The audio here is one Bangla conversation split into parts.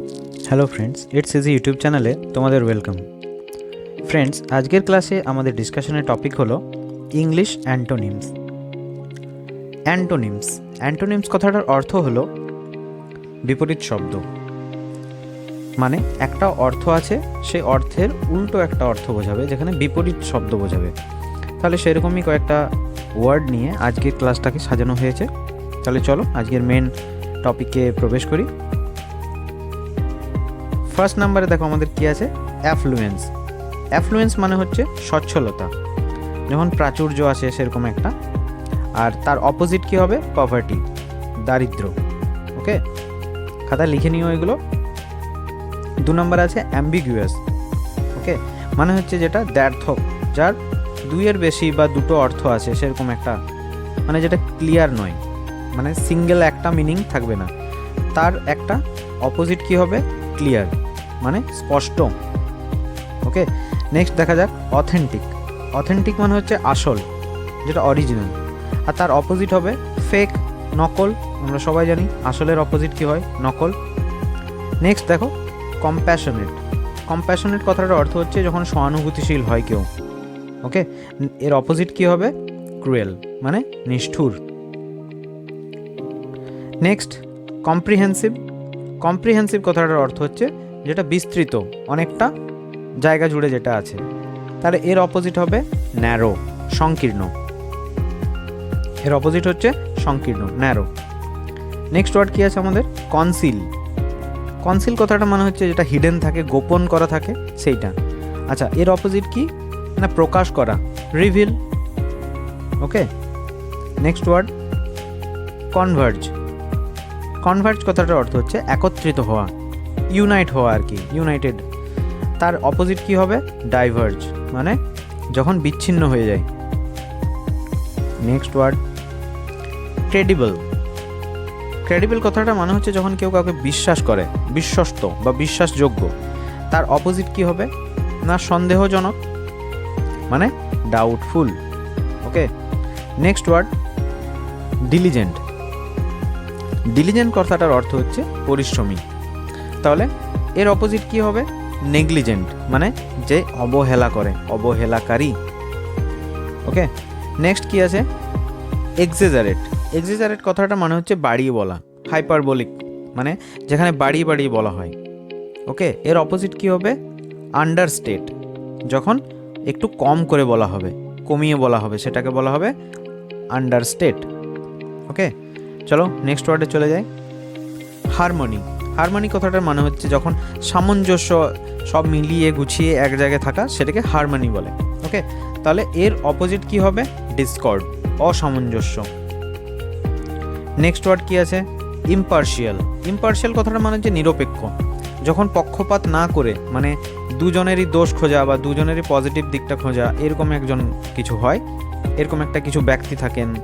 Hello friends it's easy YouTube চ্যানেলে তোমাদের ওয়েলকাম ফ্রেন্ডস আজকের ক্লাসে আমাদের ডিসকাশনের টপিক হলো ইংলিশ অ্যান্টোনিমস অ্যান্টোনিমস অ্যান্টোনিমস কথাটার অর্থ হলো বিপরীত শব্দ। মানে একটা অর্থ আছে সেই অর্থের উল্টো একটা অর্থ বোঝাবে, যেখানে বিপরীত শব্দ বোঝাবে। তাহলে সেরকমই কয়েকটা ওয়ার্ড নিয়ে আজকের ক্লাসটাকে সাজানো হয়েছে। তাহলে চলো আজকের মেন টপিকে প্রবেশ করি। ফার্স্ট নাম্বারে দেখো আমাদের কি আছে? অ্যাফ্লুয়েন্স অ্যাফ্লুয়েন্স মানে হচ্ছে সচ্ছলতা। যখন প্রাচুর্য আসে সেরকম একটা। আর তার অপোজিট কি হবে? পভার্টি দারিদ্র। ওকে খাতায় লিখে নিও এগুলো। দু নম্বর আছে অ্যাম্বিগুয়াস ওকে মানে হচ্ছে যেটা দ্ব্যর্থক যার দুইয়ের বেশি বা দুটো অর্থ আছে সেরকম একটা। মানে যেটা ক্লিয়ার নয়। মানে সিঙ্গেল একটা মিনিং থাকবে না। তার একটা অপোজিট কি হবে? ক্লিয়ার মানে স্পষ্ট ওকে নেক্সট দেখা যাক অথেন্টিক অথেন্টিক মানে হচ্ছে আসল, যেটা অরিজিনাল আর তার অপোজিট হবে ফেক নকল, আমরা সবাই জানি আসলের অপোজিট কি হয়, নকল। নেক্সট দেখো কম্প্যাশনেট কম্প্যাশনেট কথাটার অর্থ হচ্ছে যখন সহানুভূতিশীল হয় কেউ। ওকে এর অপোজিট কি হবে? ক্রুয়েল মানে নিষ্ঠুর। নেক্সট কম্প্রিহেন্সিভ কম্প্রিহেন্সিভ কথাটার অর্থ হচ্ছে যেটা বিস্তৃত, অনেকটা জায়গা জুড়ে যেটা আছে। তাহলে এর অপোজিট হবে ন্যারো সংকীর্ণ। এর অপোজিট হচ্ছে সংকীর্ণ ন্যারো নেক্সট ওয়ার্ড কী আছে আমাদের? কনসিল কনসিল কথাটা মানে হচ্ছে যেটা হিডেন থাকে, গোপন করা থাকে, সেইটা। আচ্ছা এর অপোজিট কি? না, প্রকাশ করা reveal okay next word converge converge কথাটার অর্থ হচ্ছে একত্রিত হওয়া। ইউনাইট হওয়া আর কি, ইউনাইটেড। তার অপোজিট কি হবে? ডাইভার্জ মানে যখন বিচ্ছিন্ন হয়ে যায়। নেক্সট ওয়ার্ড ক্রেডিবল ক্রেডিবল কথাটা মানে হচ্ছে যখন কেউ কাউকে বিশ্বাস করে, বিশ্বস্ত বা বিশ্বাসযোগ্য। তার অপোজিট কি হবে? না, সন্দেহজনক মানে doubtful okay next word diligent diligent কথাটার অর্থ হচ্ছে পরিশ্রমী। তাহলে এর অপোজিট কি হবে? নেগলিজেন্ট মানে যে অবহেলা করে, অবহেলাকারী। ওকে নেক্সট কি আছে? এক্সেজারেট এক্সেজারেট কথাটা মানে হচ্ছে বাড়িয়ে বলা হাইপারবলিক মানে যেখানে বাড়িয়ে বাড়িয়ে বলা হয়। ওকে এর অপোজিট কি হবে? আন্ডারস্টেট যখন একটু কম করে বলা হবে, কমিয়ে বলা হবে, সেটাকে বলা হবে আন্ডারস্টেট ওকে চলো নেক্সট ওয়ার্ডে চলে যাই। হারমোনি হারমোনি কথাটার মানে হচ্ছে যখন সামঞ্জস্য সব মিলিয়ে গুছিয়ে এক জায়গায় থাকা সেটাকে হারমোনি বলে। ওকে? তাহলে এর অপোজিট কি হবে? ডিসকর্ড অসামঞ্জস্য। নেক্সট ওয়ার্ড কি আছে? ইম্পার্শিয়াল ইম্পার্শিয়াল কথাটা মানে হচ্ছে নিরপেক্ষ। যখন পক্ষপাত না করে মানে দুজনেরই দোষ খোঁজা বা দুজনেরই পজিটিভ দিকটা খোঁজা, এরকম একজন কিছু হয়, এরকম একটা কিছু ব্যক্তি থাকেন,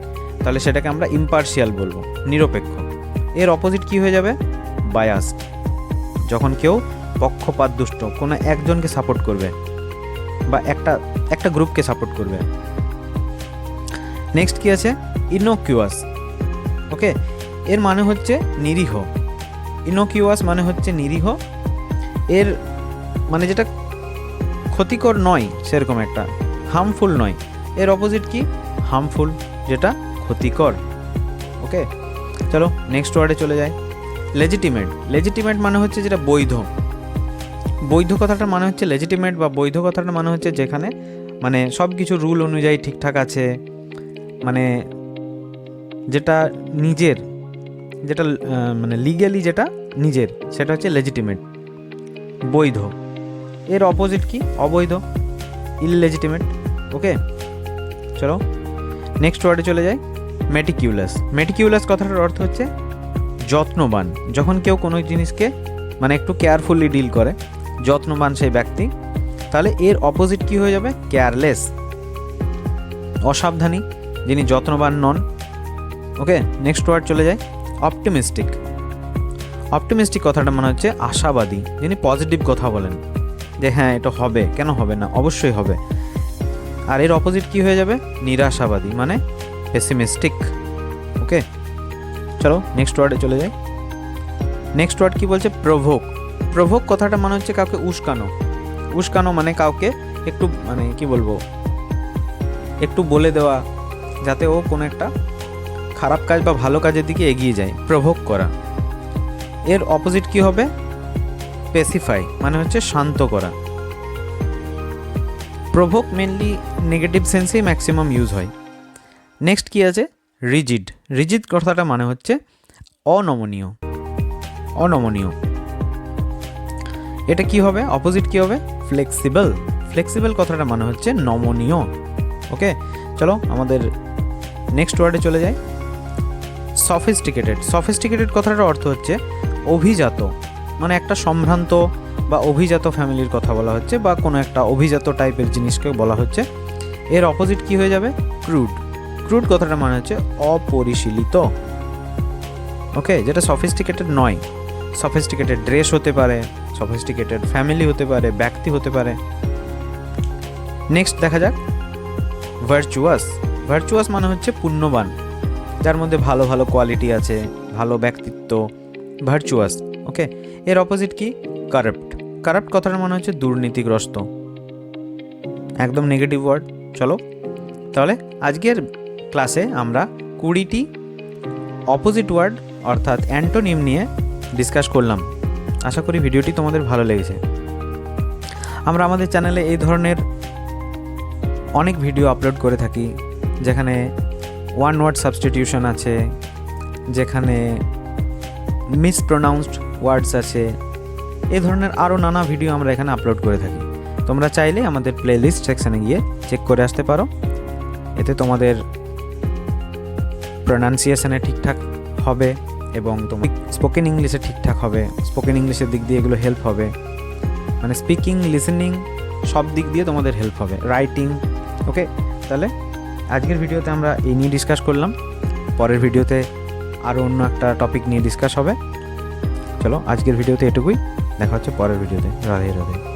তাহলে সেটাকে আমরা ইম্পার্শিয়াল বলব, নিরপেক্ষ। এর অপোজিট কি হয়ে যাবে? বায়াস্ট যখন কেউ পক্ষপাত দুষ্ট, কোনো একজনকে সাপোর্ট করবে বা একটা একটা গ্রুপকে সাপোর্ট করবে। নেক্সট কি আছে? ইনোকিউয়াস ওকে এর মানে হচ্ছে নিরীহ। ইনোকিউয়াস মানে হচ্ছে নিরীহ। এর মানে যেটা ক্ষতিকর নয়, সেরকম একটা। হার্মফুল নয়। এর অপোজিট কি? হার্মফুল যেটা ক্ষতিকর ওকে চলো নেক্সট ওয়ার্ডে চলে যাই। লেজিটিমেট লেজিটিমেট মানে হচ্ছে যেটা বৈধ। বৈধ কথাটা মানে হচ্ছে লেজিটিমেট বা বৈধ কথাটা মানে হচ্ছে যেখানে মানে সব কিছু রুল অনুযায়ী ঠিকঠাক আছে। মানে যেটা নিজের, যেটা মানে লিগেলি যেটা নিজের, সেটা হচ্ছে লেজিটিমেট বৈধ। এর অপোজিট কি? অবৈধ। ইললেজিটিমেট ওকে চলো নেক্সট ওয়ার্ডে চলে যাই। মেটিকিউলাস মেটিকিউলাস কথাটার অর্থ হচ্ছে যত্নবান। যখন কেউ কোনো জিনিসকে মানে একটু কেয়ারফুলি ডিল করে, যত্নবান সেই ব্যক্তি, তাহলে এর অপোজিট কি হয়ে যাবে? কেয়ারলেস অসাবধানী, যিনি যত্নবান নন। ওকে নেক্সট ওয়ার্ড চলে যায় অপটিমিস্টিক অপটিমিস্টিক কথাটা মনে হচ্ছে আশাবাদী, যিনি পজিটিভ কথা বলেন। যে হ্যাঁ এটা হবে, কেন হবে না? অবশ্যই হবে। আর এর অপোজিট কি হয়ে যাবে? নিরাশাবাদী মানে পেসিমিস্টিক চলো নেক্সট ওয়ার্ডে চলে যাই। নেক্সট ওয়ার্ড কি বলছে? প্রভোক প্রভোক কথাটা মানে হচ্ছে কাউকে উস্কানো। উস্কানো মানে কাউকে একটু মানে কি বলব, একটু বলে দেওয়া, যাতে ও কোনো একটা খারাপ কাজ বা ভালো কাজের দিকে এগিয়ে যায়। প্রভোগ করা। এর অপোজিট কি হবে? স্পেসিফাই মানে হচ্ছে শান্ত করা। প্রভোক মেনলি নেগেটিভ সেন্সেই ম্যাক্সিমাম ইউজ হয়। নেক্সট কি আছে? রিজিড রিজিড কথাটা মানে হচ্ছে অনমনীয়। অনমনীয়। এটা কি হবে? অপোজিট কি হবে? ফ্লেক্সিবল ফ্লেক্সিবল কথাটা মানে হচ্ছে নমনীয়। ওকে? চলো আমাদের নেক্সট ওয়ার্ডে চলে যাই। সফিস্টিকেটেড সফিস্টিকেটেড কথাটার অর্থ হচ্ছে অভিজাত। মানে একটা সম্ভ্রান্ত বা অভিজাত ফ্যামিলির কথা বলা হচ্ছে বা কোনো একটা অভিজাত টাইপের জিনিসকে বলা হচ্ছে। এর অপোজিট কি হয়ে যাবে? ক্রুড ক্রুড কথাটা মানে হচ্ছে অপরিশীলিত। ওকে যেটা সফিস্টিকেটেড নয়। সফিস্টিকেটেড ড্রেস হতে পারে সফিস্টিকেটেড ফ্যামিলি হতে পারে, ব্যক্তি হতে পারে। নেক্সট দেখা যাক। ভার্চুয়াস ভার্চুয়াস মানে হচ্ছে পুণ্যবান, যার মধ্যে ভালো ভালো কোয়ালিটি আছে, ভালো ব্যক্তিত্ব। ভার্চুয়াস ওকে এর অপোজিট কি? কারাপ্ট কারাপ্ট কথাটা মানে হচ্ছে দুর্নীতিগ্রস্ত। একদম নেগেটিভ ওয়ার্ড চলো। তাহলে আজকের ক্লাসে আমরা কুড়িটি অপোজিট ওয়ার্ড অর্থাৎ অ্যান্টোনিম নিয়ে ডিসকাস করলাম। আশা করি ভিডিওটি তোমাদের ভালো লেগেছে। আমরা আমাদের চ্যানেলে এই ধরনের অনেক ভিডিও আপলোড করে থাকি, যেখানে ওয়ান ওয়ার্ড সাবস্টিটিউশন আছে, যেখানে মিসপ্রোনাউন্সড ওয়ার্ডস আছে এই ধরনের আরও নানা ভিডিও আমরা এখানে আপলোড করে থাকি। তোমরা চাইলে আমাদের প্লে লিস্ট সেকশানে গিয়ে চেক করে আসতে পারো। এতে তোমাদের প্রনাউন্সিয়েশনে ঠিকঠাক হবে এবং তোমার স্পোকেন ইংলিশে ঠিকঠাক হবে। স্পোকেন ইংলিশের দিক দিয়ে এগুলো হেল্প হবে। মানে স্পিকিং লিসেনিং সব দিক দিয়ে তোমাদের হেল্প হবে। রাইটিং ওকে তাহলে আজকের ভিডিওতে আমরা এই নিয়ে ডিসকাস করলাম। পরের ভিডিওতে আরও অন্য একটা টপিক নিয়ে ডিসকাস হবে। চলো আজকের ভিডিওতে এটুকুই। দেখা হচ্ছে পরের ভিডিওতে। রাধে রাধে।